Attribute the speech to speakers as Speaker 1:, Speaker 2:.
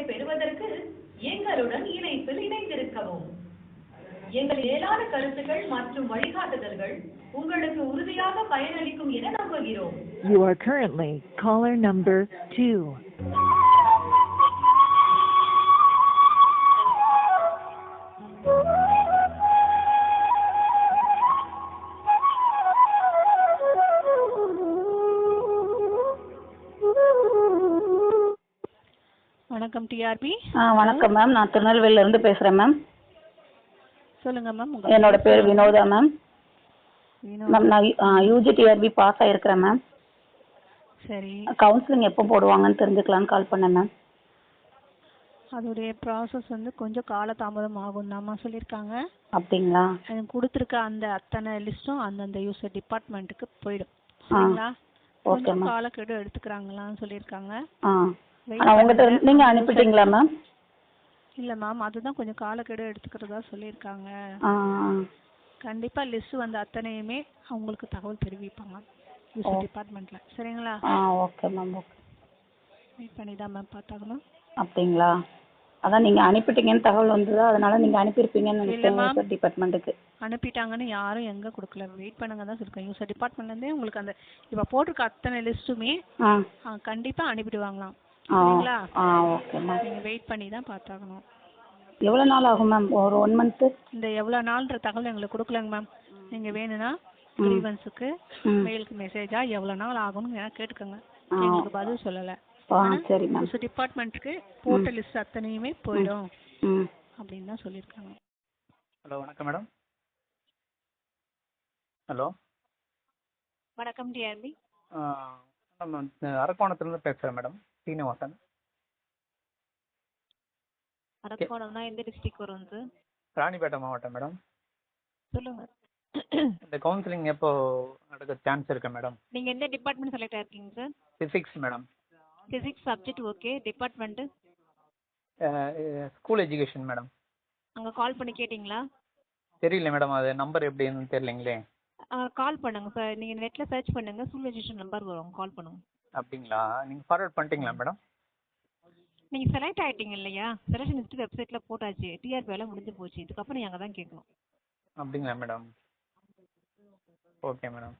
Speaker 1: பெறுவதற்கு எங்களுடன் இணைப்பில் இணைந்திருக்கவும் எங்கள் மேலான கருத்துக்கள் மற்றும் வழிகாட்டுதல்கள் உங்களுக்கு உறுதியாக பயனளிக்கும் என நம்புகிறோம்
Speaker 2: You are currently caller number two.
Speaker 3: வணக்கம் டிஆர்பி
Speaker 4: ஆ வணக்கம் மேம் நான் திருநெல்வேலியில இருந்து பேசுகிறேன் மேம்
Speaker 3: சொல்லுங்க மேம்
Speaker 4: என்னோட பேர் வினோதா மேம் மேம் நான் யூஜி டிஆர்பி பாஸ் ஆயிருக்கிறேன் மேம்
Speaker 3: சரி.
Speaker 4: கவுன்சிலிங் எப்போ போடுவாங்கன்னு தெரிஞ்சுக்கலான்னு கால் பண்ணேன் மேம்
Speaker 3: அதோடைய ப்ராசஸ் வந்து கொஞ்சம் காலதாமதம் ஆகும் தாம்மா சொல்லியிருக்காங்க.
Speaker 4: அப்படிங்களா?
Speaker 3: எனக்கு கொடுத்துருக்க அந்த அத்தனை லிஸ்ட்டும் அந்தந்த யூசர் டிபார்ட்மெண்ட்டுக்கு போயிடும். சரிங்களா?
Speaker 4: ஓகே
Speaker 3: கொஞ்சம் காலக்கெடு எடுத்துக்கிறாங்களான்னு சொல்லியிருக்காங்க.
Speaker 4: ஆ. ஆனால் உங்கள்கிட்ட. நீங்கள் அனுப்பிட்டீங்களா மேம்
Speaker 3: இல்லை மேம் அதுதான் கொஞ்சம் காலக்கெடு எடுத்துக்கிறதா சொல்லியிருக்காங்க. கண்டிப்பாக லிஸ்ட் வந்த அத்தனையுமே அவங்களுக்கு தகவல் தெரிவிப்பாங்க யூசர் டிபார்ட்மெண்ட்டில் சரிங்களா?
Speaker 4: ஆ ஓகே மேம் ஓகே.
Speaker 3: வெயிட் பண்ணி தான் மேம் பார்த்தாகணும்
Speaker 4: அப்படிங்களா? அதான் நீங்கள் அனுப்பிட்டீங்கன்னு தகவல் வந்ததா? அதனால நீங்கள் அனுப்பியிருப்பீங்கன்னு நினைக்கிறேன். யூசர் டிபார்ட்மெண்ட்டுக்கு
Speaker 3: அனுப்பிட்டாங்கன்னு யாரும் எங்கே கொடுக்கல. வெயிட் பண்ணுங்க தான் சொல்லிருக்கேன் யூசர் டிபார்ட்மெண்ட்லேருந்தே உங்களுக்கு அந்த இப்போ போட்டிருக்க அத்தனை லிஸ்ட்டுமே
Speaker 4: ஆ.
Speaker 3: கண்டிப்பாக அனுப்பிடுவாங்களாம். சரிங்களா
Speaker 4: ஆ ஓகே மேம்.
Speaker 3: நீங்கள் வெயிட் பண்ணி தான் பார்த்தாகணும்.
Speaker 4: எவ்வளோ நாள் ஆகும் மேம்? ஒரு ஒன் மந்த்து
Speaker 3: இந்த எவ்வளோ நாள்ன்ற தகவல் எங்களுக்கு கொடுக்கலங்க மேம். நீங்கள் வேணும்னா கிரீவன்ஸுக்கு மெயிலுக்கு மெசேஜா எவ்வளோ நாள் ஆகும்னு எனக்கு கேட்டுக்கோங்க. எங்களுக்கு பதில் சொல்லலை.
Speaker 4: ஆ சரி மேம்.
Speaker 3: டிபார்ட்மெண்ட்டுக்கு போட்ட லிஸ்ட் அத்தனையுமே போயிடும்
Speaker 4: ம்.
Speaker 3: அப்படின்னு தான் சொல்லியிருக்காங்க.
Speaker 5: ஹலோ வணக்கம் மேடம். ஹலோ.
Speaker 3: வணக்கம் டிஆர்பி
Speaker 5: நம்ம அரக்கோணத்துலேருந்து பேசுகிறேன் மேடம். சீனிவாசன்
Speaker 3: அரக்கோணம்னா எந்த டிஸ்ட்ரிக் வரும் சார்
Speaker 5: ராணிப்பேட்டை மாவட்டம் மேடம்
Speaker 3: சொல்லுங்கள்
Speaker 5: இந்த கவுன்சிலிங் எப்போ நடக்க சான்ஸ் இருக்கு மேடம்
Speaker 3: நீங்கள் எந்த department select ஆயிருக்கீங்க sir
Speaker 5: physics madam
Speaker 3: physics subject okay department
Speaker 5: school education madam
Speaker 3: அங்கே கால் பண்ணி கேட்டிங்களா?
Speaker 5: தெரியல மேடம் அது நம்பர் எப்படின்னு தெரியலைங்களே.
Speaker 3: கால் பண்ணுங்க சார் நீங்கள் நெட்டில் சர்ச் பண்ணுங்க. ஸ்கூல் ரெஜிஸ்ட்ரேஷன் நம்பர் வரும். கால் பண்ணுங்க.
Speaker 5: அப்படிங்களா? நீங்கள் ஃபார்வர்ட் பண்ணிட்டீங்களா மேடம்
Speaker 3: நீங்கள் செலக்ட் ஆகிட்டீங்க இல்லையா? செலக்ஷன் லிஸ்ட் வெப்சைட்டில் போட்டாச்சு. டிஆர்பி வேலை முடிஞ்சு போச்சு. இதுக்கப்புறம் நீங்கள் தான் கேட்கணும்.
Speaker 5: அப்படிங்களா மேடம் ஓகே மேடம்